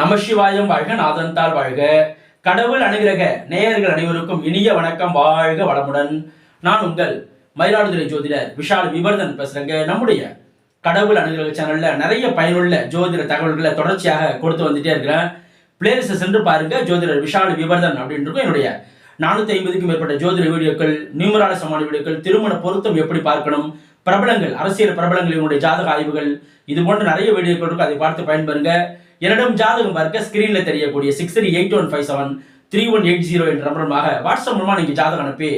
நமசிவாயம் வாழ்க நாதன்தால் வாழ்க. கடவுள் அனுகிரக நேயர்கள் அனைவருக்கும் இனிய வணக்கம். வாழ்க வளமுடன். நான் உங்கள் மயிலாடுதுறை ஜோதிடர் விஷால் விவர்தன் பேசுறேங்க. நம்முடைய கடவுள் அனுகிரக சேனல்ல நிறைய பயனுள்ள ஜோதிட தகவல்களை தொடர்ச்சியாக கொடுத்து வந்துட்டே இருக்கிறேன். பிளேலிஸ்ட் சென்று பாருங்க. ஜோதிடர் விஷால் விவர்தன் அப்படின்னு இருக்கும் என்னுடைய நானூத்தி ஐம்பதுக்கும் மேற்பட்ட ஜோதிட வீடியோக்கள் நியூமரால சமான வீடியோக்கள் திருமண பொருத்தம் எப்படி பார்க்கணும் பிரபலங்கள் அரசியல் பிரபலங்களினுடைய ஜாதக ஆய்வுகள் இது போன்ற நிறைய வீடியோக்கள் இருக்கும் அதை பார்த்து பயன்பெறுங்க. என்னிடம் ஜாதகம் பார்க்க ஸ்கிரீன்ல தெரியக்கூடிய six three eight one five seven three one eight zero என்ற நம்பருமாக வாட்ஸ்அப் மூலமா நீங்க ஜாதகம் அனுப்பி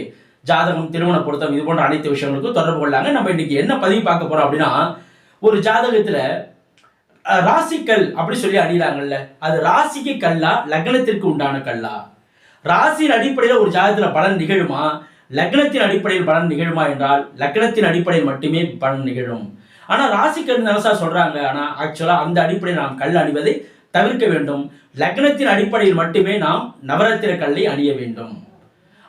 ஜாதகம் திருமண பொருத்தம் இது போன்ற அனைத்து விஷயங்களுக்கும் தொடர்பு கொள்ளாங்க. நம்ம இன்னைக்கு என்ன பதிவு பார்க்க போறோம் அப்படின்னா ஒரு ஜாதகத்துல ராசிக்கல் அப்படி சொல்லி அடிக்கிறாங்கல்ல அது ராசிக்கு கல்லா லக்னத்திற்கு உண்டான கல்லா? ராசியின் அடிப்படையில் ஒரு ஜாதகத்துல பலன் நிகழுமா? லக்னத்தின் அடிப்படையில் பலன் நிகழுமா என்றால் லக்னத்தின் அடிப்படையில் மட்டுமே பலன் நிகழும். ஆனால் ராசிக்கல் நலசா சொல்கிறாங்க ஆனால் ஆக்சுவலாக அந்த அடிப்படையில் நாம் கல் அணிவதை தவிர்க்க வேண்டும். லக்னத்தின் அடிப்படையில் மட்டுமே நாம் நவரத்திர கல்லை அணிய வேண்டும்.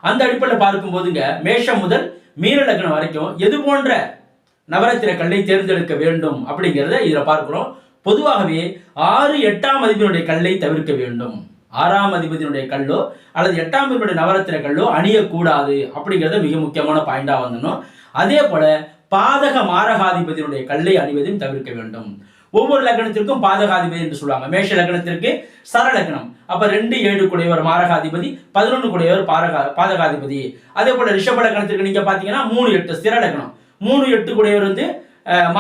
அந்த அடிப்படையில் பார்க்கும் போதுங்க மேஷம் முதல் மீன லக்னம் வரைக்கும் எது போன்ற நவரத்திர கல்லை தேர்ந்தெடுக்க வேண்டும் அப்படிங்கிறத இதில் பார்க்குறோம். பொதுவாகவே ஆறு எட்டாம் அதிபதியினுடைய கல்லை தவிர்க்க வேண்டும். ஆறாம் அதிபதியினுடைய கல்லோ அல்லது எட்டாம் அதிபதியுடைய நவரத்திர கல்லோ அணியக்கூடாது அப்படிங்கிறத மிக முக்கியமான பாயிண்டாக வந்துடணும். அதே போல பாதக மாரகாதிபதியினுடைய கல்லை அணிவதையும் தவிர்க்க வேண்டும். ஒவ்வொரு லக்னத்திற்கும் பாதகாதிபதி என்று சொல்லுவாங்க. மேஷ லக்னத்திற்கு சரலக்னம் அப்ப ரெண்டு ஏழு குடையவர் மாரகாதிபதி பதினொன்று கூடையவர் பாரகா பாதகாதிபதி. அதே போல ரிஷப லக்னத்திற்கு நீங்க பாத்தீங்கன்னா மூணு எட்டு ஸ்திர லக்னம். மூணு எட்டு குடையவர் வந்து அஹ்,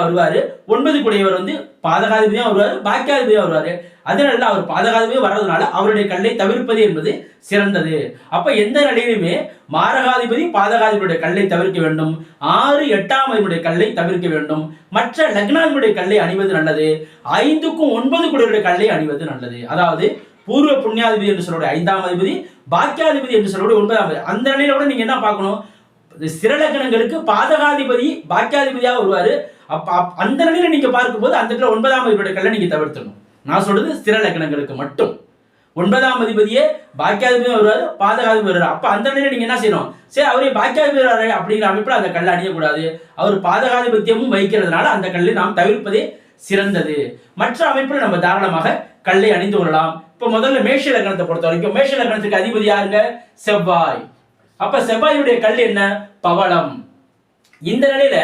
வருவார். ஒன்பது குடையவர் வந்து பாதகாதிபதியாக வருவார் பாக்கியாதிபதியாக வருவார். அதனால அவர் பாதகாதிபதியாக வர்றதுனால அவருடைய கல்லை தவிர்ப்பது என்பது சிறந்தது. அப்போ எந்த நிலையிலுமே மாரகாதிபதி பாதகாதிபதியுடைய கல்லை தவிர்க்க வேண்டும். ஆறு எட்டாம் அதிபதியுடைய கல்லை தவிர்க்க வேண்டும். மற்ற லக்னாதிபதியுடைய கல்லை அணிவது நல்லது. ஐந்துக்கும் ஒன்பது குடையுடைய கல்லை அணிவது நல்லது. அதாவது பூர்வ புண்ணியாதிபதி என்று சொல்லக்கூடிய ஐந்தாம் அதிபதி பாக்கியாதிபதி என்று சொல்லக்கூடிய ஒன்பதாம் அந்த நிலையில கூட நீங்க என்ன பார்க்கணும்? சிறலக்கணங்களுக்கு பாதகாதிபதி பாக்கியாதிபதியாக வருவார். அப்போ அப்- அந்த நிலையில் நீங்கள் பார்க்கும்போது அந்த இடத்துல ஒன்பதாம் அதிபதியோட கல்லை நீங்கள் தவிர்த்தணும் நான் சொல்றது சிறலக்கணங்களுக்கு மட்டும். ஒன்பதாம் அதிபதியே பாக்கியாதிபதியும் வருவார் பாதகாதிபதி வருவார். அப்போ அந்த நிலையில் நீங்கள் என்ன செய்யணும்? சரி அவரே பாக்கியாதிபதி வராரு அப்படிங்கிற அமைப்பில் அந்த கல்லை அணியக்கூடாது. அவர் பாதகாதிபத்தியமும் வைக்கிறதுனால அந்த கல்லை நாம் தவிர்ப்பதே சிறந்தது. மற்ற அமைப்பில் நம்ம தாராளமாக கல்லை அணிந்து கொள்ளலாம். இப்போ முதல்ல மேஷ லக்னத்தை பொறுத்த வரைக்கும் மேஷ லக்னத்துக்கு அதிபதி யாருங்க? செவ்வாய். அப்ப செவ்வாயுடைய கல் என்ன? பவளம். இந்த நிலையில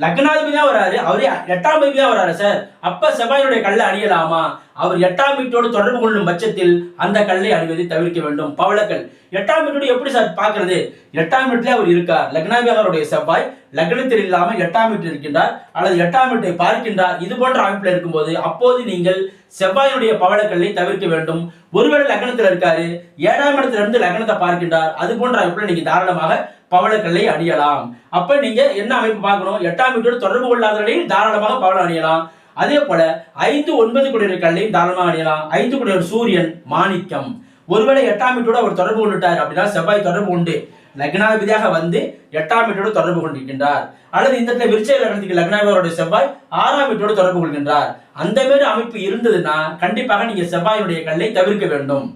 லக்னாதிபதியா வராரு. அவரே எட்டாம் அதிபதியா வராரு சார். அப்ப செவ்வாயுடைய கல்லை அணியலாமா? அவர் எட்டாம் வீட்டோடு தொடர்பு கொள்ளும் பட்சத்தில் அந்த கல்லை அணிவதை தவிர்க்க வேண்டும். பவளக்கல். எட்டாம் வீட்டோடு எப்படி சார் பார்க்கறது? எட்டாம் வீட்டிலே அவர் இருக்கார். லக்னாதிபதியாருடைய செவ்வாய் லக்னத்தில் இல்லாமல் எட்டாம் வீட்டில் இருக்கின்றார். அல்லது எட்டாம் வீட்டை பார்க்கின்றார். இது போன்ற அமைப்பில் இருக்கும்போது அப்போது நீங்கள் செவ்வாயுடைய பவளக்கல்லை தவிர்க்க வேண்டும். ஒருவேளை லக்னத்தில் இருக்காரு. ஏழாம் இடத்திலிருந்து லக்னத்தை பார்க்கின்றார். அது போன்ற அமைப்புல நீங்க தாராளமாக பவளக்கல்லை அணியலாம். அப்ப நீங்க என்ன அமைப்பு பார்க்கணும்? எட்டாம் வீட்டோடு தொடர்பு கொள்ளாதவர்களையும் தாராளமாக பவளம் அணியலாம். அதே போல ஐந்து ஒன்பது குடியர் கல்லையும் தாராளமாக அணியலாம். ஐந்து குடியர் சூரியன் மாணிக்கம். ஒருவேளை எட்டாம் வீட்டோட அவர் தொடர்பு கொண்டுட்டார் அப்படின்னா செவ்வாய் தொடர்பு உண்டு. லக்னாதிபதியாக வந்து எட்டாம் வீட்டோடு தொடர்பு கொண்டிருக்கின்றார். அல்லது இந்த இடத்துல விருச்சை லக்னத்துக்கு லக்னாதிபதியோட செவ்வாய் ஆறாம் வீட்டோடு தொடர்பு கொள்கின்றார். அந்த மாதிரி அமைப்பு இருந்ததுன்னா கண்டிப்பாக நீங்க செவ்வாயினுடைய கல்லை தவிர்க்க வேண்டும்.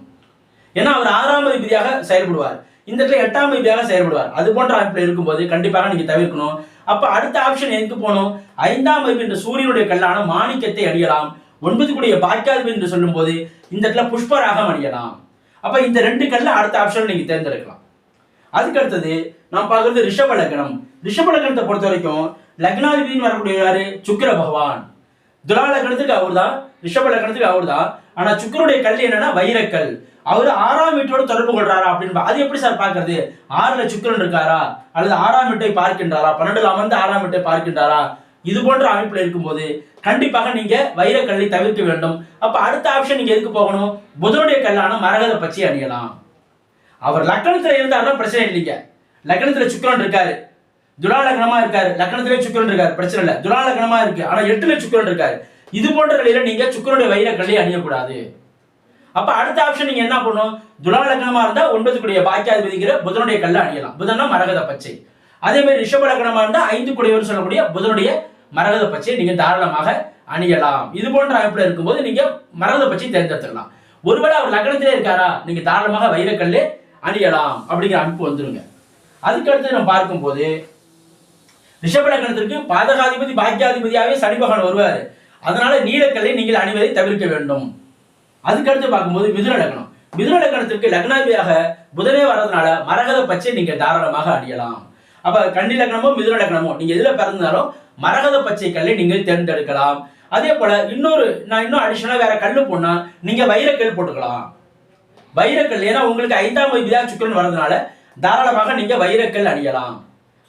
ஏன்னா அவர் ஆறாம் அதிபதியாக செயல்படுவார். இந்த இடத்துல எட்டாம் அதிபதியாக செயல்படுவார். அது போன்ற அமைப்பில் இருக்கும்போது கண்டிப்பாக நீங்க தவிர்க்கணும். அப்ப அடுத்த ஆப்ஷன் எதுக்கு போகணும்? ஐந்தாம் அதிபதி என்ற சூரியனுடைய கல்லான மாணிக்கத்தை அணியலாம். ஒன்பது கூடிய பாக்கியாதிபதி என்று சொல்லும்போது இந்த இடத்துல புஷ்பராகம் அணியலாம். அப்ப இந்த ரெண்டு கல்ல அடுத்த ஆப்ஷன் நீங்க தேர்ந்தெடுக்கலாம். அதுக்கு அடுத்தது நாம் பார்க்கறது ரிஷப லக்னம். ரிஷப லக்னத்தை பொறுத்த வரைக்கும் லக்னாதிபதினு வரக்கூடிய யாரு? சுக்கிர பகவான். துலா லக்னத்துக்கு அவர் தான் ரிஷப லக்னத்துக்கு அவர் தான் ஆனா சுக்கருடைய கல் என்னன்னா வைரக்கல். அவர் ஆறாம் வீட்டோட தொடர்பு கொள்றாரா அப்படின்னு அது எப்படி சார் பார்க்கிறது? ஆறுல சுக்கிரன் இருக்காரா? அல்லது ஆறாம் வீட்டை பார்க்கின்றாரா? பன்னெண்டுல அமர்ந்து ஆறாம் வீட்டை பார்க்கின்றாரா? இது போன்ற அமைப்புல இருக்கும்போது கண்டிப்பாக நீங்க வைரக்கல்லை தவிர்க்க வேண்டும். அப்ப அடுத்த ஆப்ஷன் நீங்க எதுக்கு போகணும்? புதனுடைய கல்லான மரகத பச்சை அணியலாம். அவர் லக்னத்துல இருந்தாருன்னா பிரச்சனை இல்லைங்க லக்னத்துல சுக்கரன் இருக்காரு. துலா லக்னமா இருக்காரு. லக்னத்திலே சுக்கிரன் இருக்காரு. பிரச்சனை இல்லை. துலா லக்னமா இருக்கு. ஆனா எட்டுல சுக்கரன் இருக்காரு. இது போன்ற கலையில நீங்க சுக்கிரனுடைய வைர கல்லை அணியக்கூடாது. அப்ப அடுத்த ஆப்ஷன் நீங்க என்ன பண்ணணும்? துலா லக்னமா இருந்தா ஒன்பது கூடிய பாக்கியாதிபதிங்கிற புதனுடைய கல்ல அணியலாம். புதனா மரகத பச்சை. அதே மாதிரி ரிஷப லக்னமா இருந்தா ஐந்து கூடியவர் சொல்லக்கூடிய புதனுடைய மரகத பச்சை நீங்க தாராளமாக அணியலாம். இது போன்ற அமைப்புல இருக்கும்போது நீங்க மரகத பச்சை தேர்ந்தெடுத்துக்கலாம் ஒருவேளை அவர் லக்னத்திலே இருக்காரா? நீங்க தாராளமாக வைரக்கல்லு அணியலாம் அப்படிங்கிற அமைப்பு வந்துருங்க. அதுக்கு அடுத்து நம்ம பார்க்கும்போது ரிஷப லக்னத்திற்கு பாதகாதிபதி பாக்கியாதிபதியாகவே சனி பகவான் வருவார். அதனால நீலக்கல்லை நீங்கள் அணிவதை தவிர்க்க வேண்டும். அதுக்கடுத்து பார்க்கும்போது மிதுன லக்னம். மிதுன லக்னத்திற்கு லக்னாபியாக புதனே வர்றதுனால மரகத பச்சை நீங்க தாராளமாக அணியலாம். அப்ப கன்னி லக்னமோ மிதுன லக்னமோ நீங்க எதுல பிறந்தாலும் மரகத பச்சை கல்லை நீங்கள் தேர்ந்தெடுக்கலாம். அதே போல இன்னொரு நான் இன்னும் அடிஷனலா வேற கல்லு போனா நீங்க வைரக்கல் போட்டுக்கலாம். வைரக்கல் ஏன்னா உங்களுக்கு ஐந்தாம் விதியா சுக்கிரன் வர்றதுனால தாராளமாக நீங்க வைரக்கல் அணியலாம்.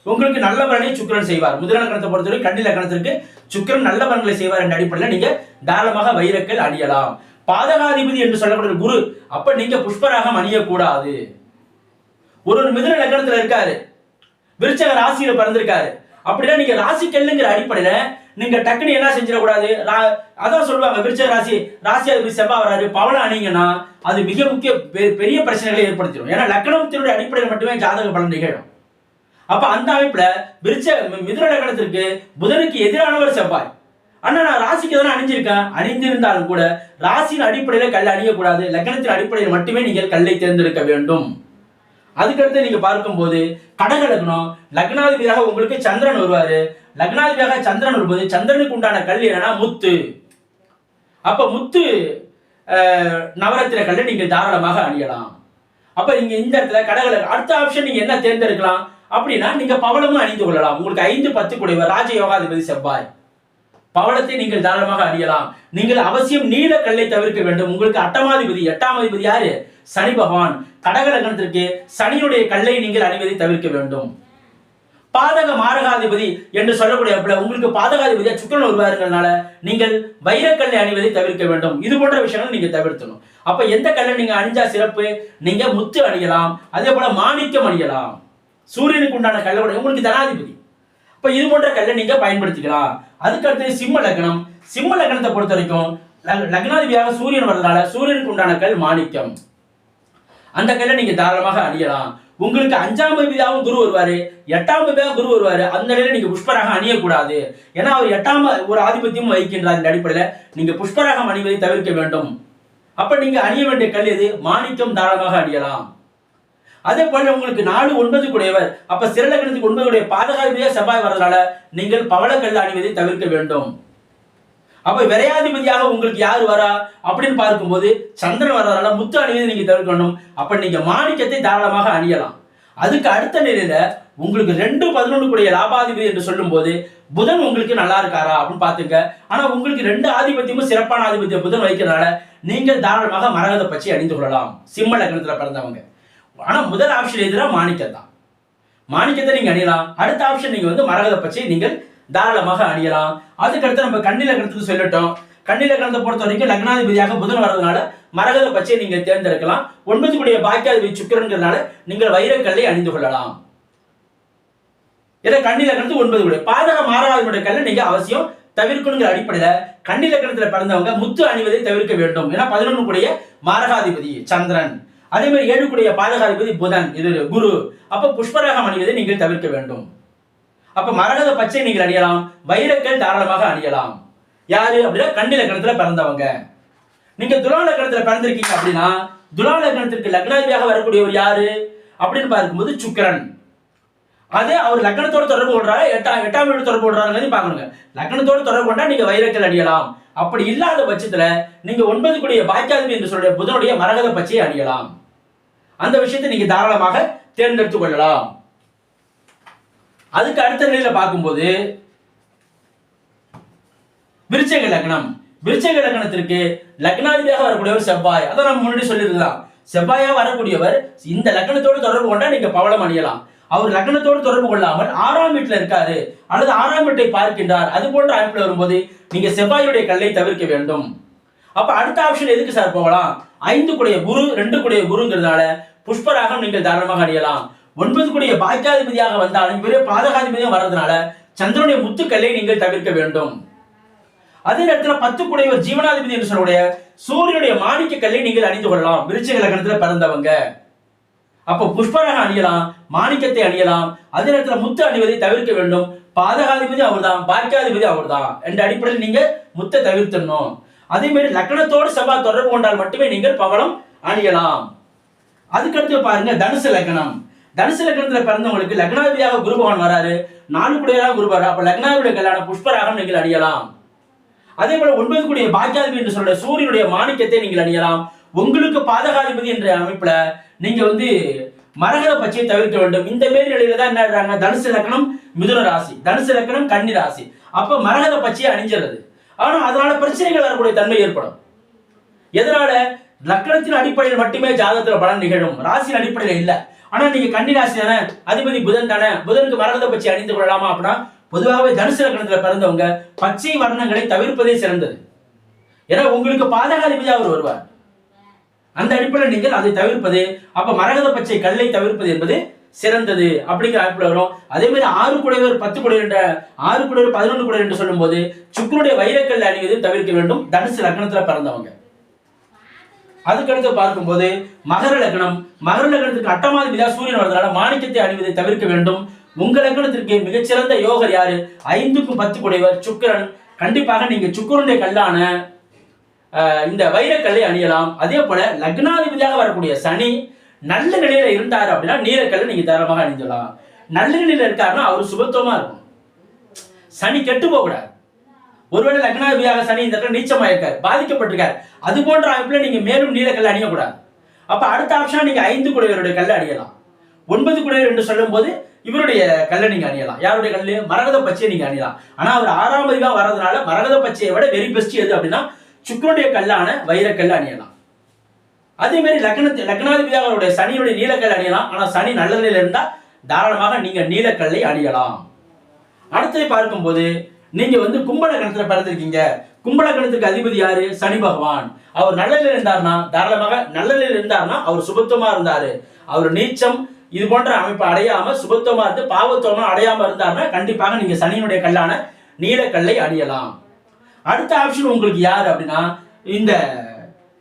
உங்களுக்கு நல்ல பலனை சுக்கிரன் செய்வார். முதல் லக்கணத்தை பொறுத்தவரை கன்னி லக்கணத்திற்கு சுக்கிரன் நல்ல பலன்களை செய்வார் என்ற அடிப்படையில் நீங்க தாராளமாக வைரக்கல் அணியலாம். பாதகாதிபதி என்று சொல்லப்படுற குரு அப்ப நீங்க புஷ்பராகம் அணியக்கூடாது. ஒரு ஒரு மிதுன லக்னத்துல இருக்காரு. விருச்சக ராசியில பிறந்திருக்காரு. அப்படின்னா நீங்க ராசி கெல்லுங்கிற அடிப்படையில நீங்க டக்குனு என்ன செஞ்சிடக்கூடாது? ரா- அதான் சொல்லுவாங்க விருச்சக ராசி ராசி அதிபதி செவ்வாய் வராது பவனம் அணிங்கன்னா அது மிக முக்கிய பெ- பெரிய பிரச்சனைகளை ஏற்படுத்திடும். ஏன்னா லக்னத்தினுடைய அடிப்படையில் மட்டுமே ஜாதக பலன் நிகழும். அப்ப அந்த அமைப்புல விருச்ச மிதுன லக்னத்திற்கு புதனுக்கு எதிரானவர் செவ்வாய். ஆனா நான் ராசிக்கு எதனா அணிஞ்சிருக்கேன் அணிந்திருந்தாலும் கூட ராசியின் அடிப்படையில கல் அணியக்கூடாது. லக்னத்தின் அடிப்படையில் மட்டுமே நீங்கள் கல்லை தேர்ந்தெடுக்க வேண்டும். அதுக்கடுத்து நீங்க பார்க்கும்போது கடக லக்னம் லக்னாதிபதியாக உங்களுக்கு சந்திரன் வருவாரு. லக்னாதிபதியாக சந்திரன் வரும்போது சந்திரனுக்கு உண்டான கல் என்னன்னா முத்து. அப்ப முத்து நவரத்தின கல்லை நீங்கள் தாராளமாக அணியலாம். அப்ப நீங்க இந்த இடத்துல கடக அடுத்த ஆப்ஷன் நீங்க என்ன தேர்ந்தெடுக்கலாம்? அப்படின்னா நீங்க பவளமும் அணிந்து கொள்ளலாம். உங்களுக்கு ஐந்து பத்து குடைவர் ராஜ யோகாதிபதி செவ்வாய். பவளத்தை நீங்கள் தாராளமாக அணியலாம் நீங்கள் அவசியம் நீல கல்லை தவிர்க்க வேண்டும். உங்களுக்கு அட்டமாதிபதி எட்டாம் அதிபதி யாரு? சனி பகவான். கடக லக்னத்திற்கு சனியுடைய கல்லை நீங்கள் அணிவதை தவிர்க்க வேண்டும். பாதக மாரகாதிபதி என்று சொல்லக்கூடிய உங்களுக்கு பாதகாதிபதியா சுக்கரன் வருவாருங்கிறதுனால நீங்கள் வைரக்கல்லை அணிவதை தவிர்க்க வேண்டும். இது போன்ற விஷயங்கள் நீங்க தவிர்த்தணும் அப்ப எந்த கல்லை நீங்க அணிஞ்சா சிறப்பு? நீங்க முத்து அணியலாம். அதே போல மாணிக்கம் அணியலாம். சூரியனுக்கு உண்டான கல்லை உங்களுக்கு தனாதிபதி. இப்ப இது போன்ற கல்லை நீங்க பயன்படுத்திக்கலாம். அதுக்கடுத்து சிம்ம லக்னம். சிம்ம லக்னத்தை பொறுத்த வரைக்கும் லக்னாதிபதியாக சூரியன் வர்றதுனால சூரியனுக்கு உண்டான கல் மாணிக்கம். அந்த கல்லை நீங்க தாராளமாக அணியலாம். உங்களுக்கு அஞ்சாம் விதியாவும் குரு வருவாரு எட்டாம் விதியாக குரு வருவாரு அந்த நிலையில நீங்க புஷ்பராகம் அணியக்கூடாது. ஏன்னா அவர் எட்டாம் ஒரு ஆதிபத்தியம் வகிக்கின்றார் இந்த அடிப்படையில. நீங்க புஷ்பராகம் அணிவதை தவிர்க்க வேண்டும். அப்ப நீங்க அணிய வேண்டிய கல் எது? மாணிக்கம் தாராளமாக அணியலாம். அதே போல உங்களுக்கு நாலு ஒன்பது கூடையவர் அப்ப சிறலக்கணத்துக்கு ஒன்பதுடைய பாதகாதிபதியா செவ்வாய் வரதுனால நீங்கள் பவளக்கல் அணிவதை தவிர்க்க வேண்டும். அப்ப விரையாதிபதியாக உங்களுக்கு யார் வரா? அப்படின்னு பார்க்கும்போது சந்திரன் வர்றதால முத்து அணிவதை நீங்க தவிர்க்கணும். அப்ப நீங்க மாணிக்கத்தை தாராளமாக அணியலாம். அதுக்கு அடுத்த நிலையில உங்களுக்கு ரெண்டு பதினொன்று கூடிய லாபாதிபதி என்று சொல்லும் போது புதன் உங்களுக்கு நல்லா இருக்காரா அப்படின்னு பாத்துங்க ஆனா உங்களுக்கு ரெண்டு ஆதிபத்தியமும் சிறப்பான ஆதிபத்தியம் புதன் வைக்கிறதுனால நீங்கள் தாராளமாக மரகத பச்சை அணிந்து கொள்ளலாம். சிம்ம லக்னத்துல பிறந்தவங்க. ஆனால் முதல் ஆப்ஷன் எதுனா மாணிக்கம் தான். மாணிக்கத்தை நீங்கள் அணியலாம். அடுத்த ஆப்ஷன் நீங்கள் வந்து மரகத பச்சை நீங்கள் தாராளமாக அணியலாம். அதுக்கடுத்து நம்ம கண்ணில லக்னத்துக்கு சொல்லட்டும். கண்ணில கலந்த பொறுத்த வரைக்கும் லக்னாதிபதியாக புதன் வர்றதுனால மரகத பச்சை நீங்கள் தேர்ந்தெடுக்கலாம். ஒன்பது கூடிய பாக்கியாதிபதி சுக்கிரன்கிறதுனால நீங்கள் வைரக்கல்லை அணிந்து கொள்ளலாம். இதை கண்ணில லக்னத்துக்கு ஒன்பது கூட பாதக மாறாதிபதியுடைய கல்லை நீங்க அவசியம் தவிர்க்கணுங்கிற அடிப்படையில கண்ணில லக்னத்துல பிறந்தவங்க முத்து அணிவதை தவிர்க்க வேண்டும். ஏன்னா பதினொன்று கூடிய மாரகாதிபதி சந்திரன். அதே மாதிரி ஏழுக்குடைய பாதகாதிபதி புதன் இது குரு. அப்ப புஷ்பராகம் அணிவதை நீங்கள் தவிர்க்க வேண்டும். அப்ப மரகத பச்சை நீங்கள் அணியலாம் வைரக்கல் தாராளமாக அணியலாம். யாரு அப்படின்னா கண்டி லக்னத்துல பிறந்தவங்க. நீங்க துலா லக்னத்துல பிறந்திருக்கீங்க அப்படின்னா துலா லக்னத்திற்கு லக்னாதிபதியாக வரக்கூடியவர் யாரு? அப்படின்னு பார்க்கும்போது சுக்கிரன். அதே அவர் லக்னத்தோட தொடர்பு கொள்றாரு எட்டாம் எட்டாம் வீடு தொடர்பு கொள்றாருங்கிறது பாக்கணுங்க லக்னத்தோடு தொடர்பு கொண்டா நீங்க வைரக்கல் அணியலாம். அப்படி இல்லாத பட்சத்துல நீங்க ஒன்பது கூடிய பாக்கியாதிபதி என்று சொல்ற புதனுடைய மரகத பச்சையை அணியலாம். அந்த விஷயத்தை நீங்க தாராளமாக தேர்ந்தெடுத்துக் கொள்ளலாம். அதுக்கு அடுத்த நிலையில பார்க்கும்போது விருச்சக லக்னம். விருச்சக லக்னத்திற்கு லக்னாதிபதியாக வரக்கூடியவர் செவ்வாய். அதான் நம்ம முன்னாடி சொல்லியிருக்கலாம் செவ்வாயாக வரக்கூடியவர் இந்த லக்னத்தோடு தொடர்பு கொண்டா நீங்க பவளம் அணியலாம். அவர் லக்னத்தோடு தொடர்பு கொள்ளாமல் ஆறாம் வீட்டில் இருக்காரு. அல்லது ஆறாம் வீட்டை பார்க்கின்றார். அது போன்ற அமைப்பில் வரும்போது நீங்க செவ்வாயுடைய கல்லை தவிர்க்க வேண்டும். அப்ப அடுத்த ஆப்ஷன் எதுக்கு சார் போகலாம்? ஐந்து கூடிய குரு ரெண்டு கூடிய குருங்கிறதுனால புஷ்பராகம் நீங்கள் தாராளமாக அணியலாம். ஒன்பது கூடிய பாக்கியாதிபதியாக வந்தாலும் இவரே பாதகாதிபதியாக வர்றதுனால சந்திரனுடைய முத்துக்கல்லை நீங்கள் தவிர்க்க வேண்டும். அதே நேரத்தில் பத்து கூடையவர் ஜீவனாதிபதி என்று சொல்லக்கூடிய சூரியனுடைய மாணிக்க கல்லை நீங்கள் அணிந்து கொள்ளலாம். விருச்சிக லக்னத்தில் பிறந்தவங்க. அப்போ புஷ்பராகம் அணியலாம் மாணிக்கத்தை அணியலாம். அதே நேரத்தில் முத்து அணிவதை தவிர்க்க வேண்டும். பாதகாதிபதி அவர்தான் பாக்கியாதிபதி அவர்தான். என்ற அடிப்படையில் நீங்க முத்தை தவிர்த்தணும் அதே மாதிரி லக்னத்தோடு செவ்வாய் தொடர்பு கொண்டால் மட்டுமே நீங்கள் பவளம் அணியலாம். அதுக்கடுத்து பாருங்க தனுசு லக்னம். தனுசு லக்னத்துல பிறந்தவங்களுக்கு லக்னாதிபதியாக குருபகவான் வராரு. நாலு குடையாக குரு வராரு அப்ப லக்னாதிபதிய கல்யாணம் புஷ்பராகம் நீங்கள் அணியலாம். அதே போல ஒன்பது கூடிய பாக்கியாதிபதி என்று சொல்ற சூரியனுடைய மாணிக்கத்தை நீங்கள் அணியலாம். உங்களுக்கு பாதகாதிபதி என்ற அமைப்புல நீங்க வந்து மரகத பச்சையை தவிர்க்க வேண்டும். இந்த மாரி நிலையில தான் என்ன தனுசு லக்னம் மிதுன ராசி. தனுசு லக்னம் கன்னி ராசி. அப்ப மரகத பச்சையை அணிஞ்சிருது ஆனா அதனால பிரச்சனைகள் வரக்கூடிய தன்மை ஏற்படும். எதனால? லக்கணத்தின் அடிப்படையில் மட்டுமே ஜாதகத்துல பலன் நிகழும். ராசியின் அடிப்படையில் இல்ல. ஆனா நீங்க கன்னி ராசி தானே அதிபதி புதன் தானே புதனுக்கு மரகத பச்சை அணிந்து கொள்ளலாமா அப்படின்னா பொதுவாகவே தனுசு லக்கணத்துல பிறந்தவங்க பச்சை வர்ணங்களை தவிர்ப்பதே சிறந்தது. ஏன்னா உங்களுக்கு பாதகாதிபதியா அவர் வருவார். அந்த அடிப்படையில் நீங்கள் அதை தவிர்ப்பது அப்ப மரகத பச்சை கல்லை தவிர்ப்பது என்பது சிறந்தது அப்படிங்கிற அடிப்படையில் வரும். அதே மாதிரி ஆறு குடைவர் பத்து குடைவர் என்ற ஆறு குடைவர் பதினொன்று குடைவர் என்று சொல்லும்போது சுக்கருடைய வைரக்கல் அணிவது தவிர்க்க வேண்டும். தனுசு லக்னத்துல பிறந்தவங்க. அதுக்கடுத்து பார்க்கும்போது மகர லக்னம். மகர லக்னத்துக்கு அட்டமாதிபதியா சூரியன் வரதுனால மாணிக்கத்தை அணிவதை தவிர்க்க வேண்டும். உங்க லக்னத்திற்கு மிகச்சிறந்த யோகர் யாரு? ஐந்துக்கும் பத்து குடைவர் சுக்கிரன். கண்டிப்பாக நீங்க சுக்கரனுடைய கல்லான ஆஹ், இந்த வைரக்கல்லை அணியலாம். அதே போல லக்னாதிபதியாக வரக்கூடிய சனி நல்ல நிலையில இருந்தாரு அப்படின்னா நீலக்கல்லை நீங்க தாராளமாக அணிஞ்சலாம் நல்ல நிலையில இருக்காருன்னா அவர் சுபத்துவமா இருக்கும். சனி கெட்டு போகக்கூடாது. ஒருவேளை லக்னாதிபதியாக சனி இந்த இடத்துல நீச்சமா பாதிக்கப்பட்டிருக்காரு. அது போன்ற அமைப்பில் நீங்கள் மேலும் நீலக்கல்லை அணியக்கூடாது. அப்போ அடுத்த ஆப்ஷனாக நீங்கள் ஐந்து குடையவருடைய கல்லை அணியலாம். ஒன்பது குடையவர் என்று சொல்லும்போது இவருடைய கல்லை நீங்கள் அணியலாம். யாருடைய கல்லு? மரகத பச்சையை நீங்கள் அணியலாம். ஆனால் அவர் ஆறாம் அதிகா வர்றதுனால மரகத பச்சையை விட வெரி பெஸ்ட் எது அப்படின்னா சுக்கரனுடைய கல்லான வைரக்கல் அணியலாம். அதே மாதிரி லக்னத்து லக்னாதிபதியாக அவருடைய சனியுடைய நீலக்கல் அணியலாம். ஆனால் சனி நல்ல நிலையில் இருந்தால் தாராளமாக நீங்கள் நீலக்கல்லை அணியலாம். அடுத்ததை பார்க்கும்போது நீங்க வந்து கும்பல கணத்துல பிறந்திருக்கீங்க. கும்பல கணத்துக்கு அதிபதி யாரு? சனி பகவான். அவர் நல்லதில் இருந்தார்னா தாராளமாக நல்லதில் இருந்தார்னா அவர் சுபத்துவமா இருந்தாரு. அவர் நீச்சம் இது போன்ற அமைப்பு அடையாம சுபத்துவமா இருந்து பாவத்துவமா அடையாம இருந்தார்னா கண்டிப்பாக நீங்க சனியினுடைய கல்லான நீலக்கல்லை அணியலாம். அடுத்த ஆப்ஷன் உங்களுக்கு யாரு அப்படின்னா இந்த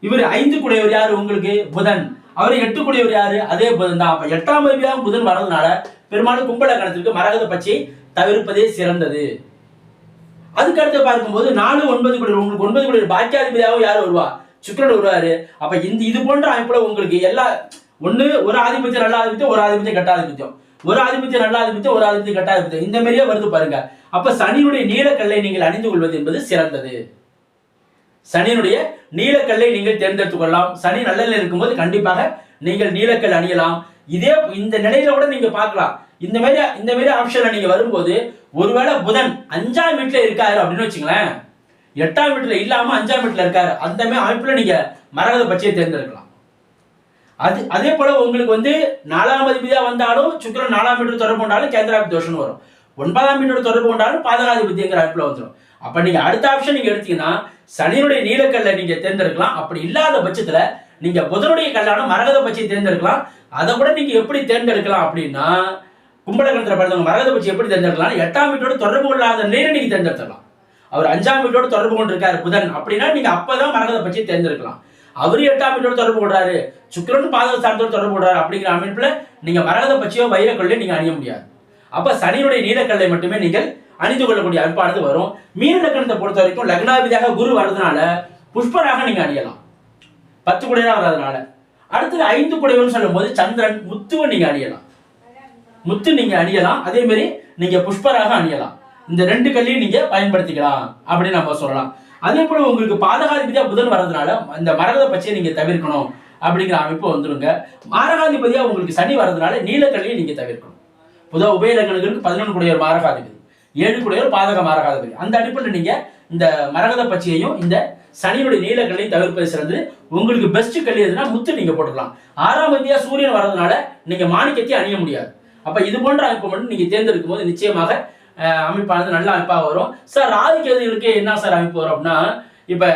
இவர் ஐந்து கூடையவர் யாரு உங்களுக்கு? புதன். அவர் எட்டு கூடையவர் யாரு? அதே புதன் தான். அப்ப எட்டாம் அதிபதியாக புதன் வரதுனால பெரும்பாலும் கும்பல கணத்திற்கு மரகத பச்சை தவிர்ப்பதே சிறந்தது. அதுக்கு அடுத்து பார்க்கும்போது நாலு ஒன்பது குடியர் உங்களுக்கு ஒன்பது குடியர் பாக்கியாதிபதியாகவும் யார் வருவா? சுக்கரன் வருவாரு. அப்ப இந்த இது போன்ற அமைப்புல உங்களுக்கு எல்லா ஒண்ணு ஒரு ஆதிபத்தியம் நல்ல ஆதிபத்தியம் ஒரு ஆதிபத்தியம் கட்ட ஆதிபத்தியம். ஒரு ஆதிபத்தியம் நல்ல ஆதிபத்தியம் ஒரு ஆதிபத்தியம் கெட்ட ஆதிபத்தியம். இந்த மாதிரியே வருது பாருங்க. அப்ப சனியுடைய நீலக்கல்லை நீங்கள் அணிந்து கொள்வது என்பது சிறந்தது. சனியினுடைய நீலக்கல்லை நீங்கள் தேர்ந்தெடுத்துக் கொள்ளலாம். சனி நல்ல நிலையில் இருக்கும்போது கண்டிப்பாக நீங்கள் நீலக்கல் அணியலாம். இதே இந்த நிலையில கூட நீங்க பார்க்கலாம். இந்த மாதிரி இந்த மாதிரி ஆப்ஷன்ல நீங்க வரும்போது ஒருவேளை புதன் அஞ்சாம் வீட்டுல இருக்காரு அப்படின்னு வச்சுங்களேன். எட்டாம் வீட்டுல இல்லாம அஞ்சாம் வீட்டுல இருக்காரு. அந்த மாதிரி அமைப்புல நீங்க மரகத பச்சையை தேர்ந்தெடுக்கலாம். அது அதே போல உங்களுக்கு வந்து நாலாம் அதிபதியா வந்தாலும் சுக்கரன் நாலாம் வீட்டு தொடர்பு கொண்டாலும் கேந்திராபி தோஷம்னு வரும். ஒன்பதாம் வீட்டோட தொடர்பு கொண்டாலும் பாதகாதிபதிங்கிற அமைப்புல வந்துடும் அப்ப நீங்க அடுத்த ஆப்ஷன் நீங்க எடுத்தீங்கன்னா சனியுடைய நீலக்கல்லை நீங்க தேர்ந்தெடுக்கலாம். அப்படி இல்லாத பட்சத்துல நீங்க புதனுடைய கல்லான மரகத பச்சையை தேர்ந்தெடுக்கலாம். அதை கூட நீங்க எப்படி தேர்ந்தெடுக்கலாம் அப்படின்னா கும்பலகணத்தில் பிறந்தவங்க மரகத பட்சி எப்படி தேர்ந்தெடுக்கலாம் எட்டாம் வீட்டோட தொடர்பு கொள்ளாத நேரம் நீங்கள் தேர்ந்தெடுத்துடலாம் அவர் அஞ்சாம் வீட்டோட தொடர்பு கொண்டிருக்காரு புதன். அப்படின்னா நீங்க அப்பதான் மரகத பச்சையை தேர்ந்தெடுக்கலாம் அவரு எட்டாம் வீட்டோட தொடர்பு கொள்றாரு. சுக்கிரன் பாதகஸ்தானத்தோட தொடர்பு கொள்றாரு அப்படிங்கிற அமைப்புல நீங்க மரகத பச்சையோ வைரக்கல்லையோ நீங்க அணிய முடியாது. அப்ப சனியுடைய நீலக்கல்லை மட்டுமே நீங்கள் அணிந்து கொள்ளக்கூடிய அமைப்பானது வரும். மீன லக்கணத்தை பொறுத்த வரைக்கும் லக்னாதிபதியாக குரு வர்றதுனால புஷ்பராக நீங்க அணியலாம். பத்து குடையா வர்றதுனால அடுத்தது ஐந்து குடைவுன்னு சொல்லும்போது சந்திரன் முத்துவை நீங்க அணியலாம். முத்து நீங்க அணியலாம். அதே மாதிரி நீங்க புஷ்பராக அணியலாம். இந்த ரெண்டு கல்லையும் நீங்க பயன்படுத்திக்கலாம் அப்படின்னு நம்ம சொல்லலாம். அதே போல உங்களுக்கு பாதகாதிபதியா புதன் வரதுனால இந்த மரகத பச்சையை நீங்க தவிர்க்கணும் அப்படிங்கிற அமைப்பு வந்துருங்க. மாரகாதிபதியா உங்களுக்கு சனி வரதுனால நீலக்கல்லையும் நீங்க தவிர்க்கணும். பொதுவாக உபயலக்கணங்களுக்கு பதினொன்று குடையர் மாரகாதிபதி ஏழு குடையர் பாதக மாரகாதிபதி. அந்த அடிப்படையில் நீங்க இந்த மரகத பச்சையையும் இந்த சனியுடைய நீலக்கல்லையும் தவிர்ப்பது சிறந்தது. உங்களுக்கு பெஸ்ட் கல் எதுனா முத்து நீங்க போட்டுக்கலாம். ஆறாம் அதிபதியா சூரியன் வரதுனால நீங்க மாணிக்கத்தை அணிய முடியாது. அப்ப இது போன்ற அமைப்பு மட்டும் நீங்க தேர்ந்தெடுக்கும் போது நிச்சயமாக அமைப்பானது நல்ல அமைப்பாக வரும். சார் ராகு கேதுகளுக்கு என்ன சார் அமைப்பு வரும் அப்படின்னா இப்ப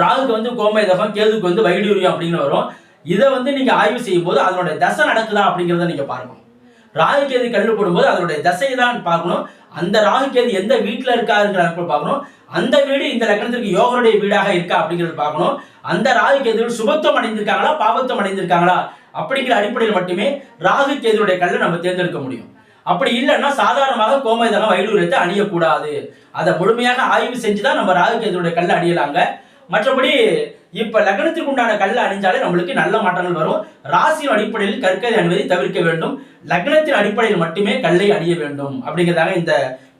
ராகுக்கு வந்து கோமேதகம் கேதுக்கு வந்து வைடூரியம் அப்படின்னு வரும். இதை வந்து நீங்க ஆய்வு செய்யும் போது அதனுடைய தசை நடக்குதா அப்படிங்கிறத நீங்க பார்க்கணும். ராகு கேது கல்லு போடும்போது அதனுடைய தசையை தான் பார்க்கணும். அந்த ராகு கேது எந்த வீட்டுல இருக்காருங்கிற அமைப்பு பார்க்கணும். அந்த வீடு இந்த லக்னத்திற்கு யோகனுடைய வீடாக இருக்கா அப்படிங்கிறது பார்க்கணும். அந்த ராகு கேதுகள் சுபத்துவம் அடைந்திருக்காங்களா பாபத்துவம் அடைந்திருக்காங்களா அப்படிங்கிற அடிப்படையில் மட்டுமே ராகு கேதுடைய கல்லை நம்ம தேர்ந்தெடுக்க முடியும். அப்படி இல்லைன்னா சாதாரணமாக கோமதனம் வைடூரியத்தை அணியக்கூடாது. அதை முழுமையாக ஆய்வு செஞ்சு தான் நம்ம ராகு கேதுடைய கல்லை அணியலாங்க. மற்றபடி இப்ப லக்னத்திற்கு உண்டான கல்லை அணிஞ்சாலே நம்மளுக்கு நல்ல மாற்றங்கள் வரும். ராசியின் அடிப்படையில் கற்கதை அணிவதை தவிர்க்க வேண்டும். லக்னத்தின் அடிப்படையில் மட்டுமே கல்லை அணிய வேண்டும் அப்படிங்கிறதாக இந்த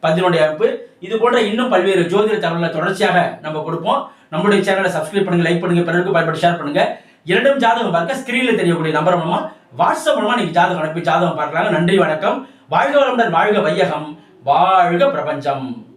பதினுடைய அமைப்பு. இது போன்ற இன்னும் பல்வேறு ஜோதிட தகவல்களை தொடர்ச்சியாக நம்ம கொடுப்போம். நம்மளுடைய சேனலை சப்ஸ்கிரைப் பண்ணுங்க லைக் பண்ணுங்க பிறருக்கு பயன்பட்டு ஷேர் பண்ணுங்க. இரண்டும் ஜாதகம் பார்க்க ஸ்கிரீன்ல தெரியக்கூடிய நம்பர் மூலமா வாட்ஸ்அப் மூலமா நீங்க ஜாதகம் அனுப்பி ஜாதகம் பார்க்கலாங்க. நன்றி வணக்கம். வாழ்க வளமுடன் வாழ்க வையகம். வாழ்க பிரபஞ்சம்.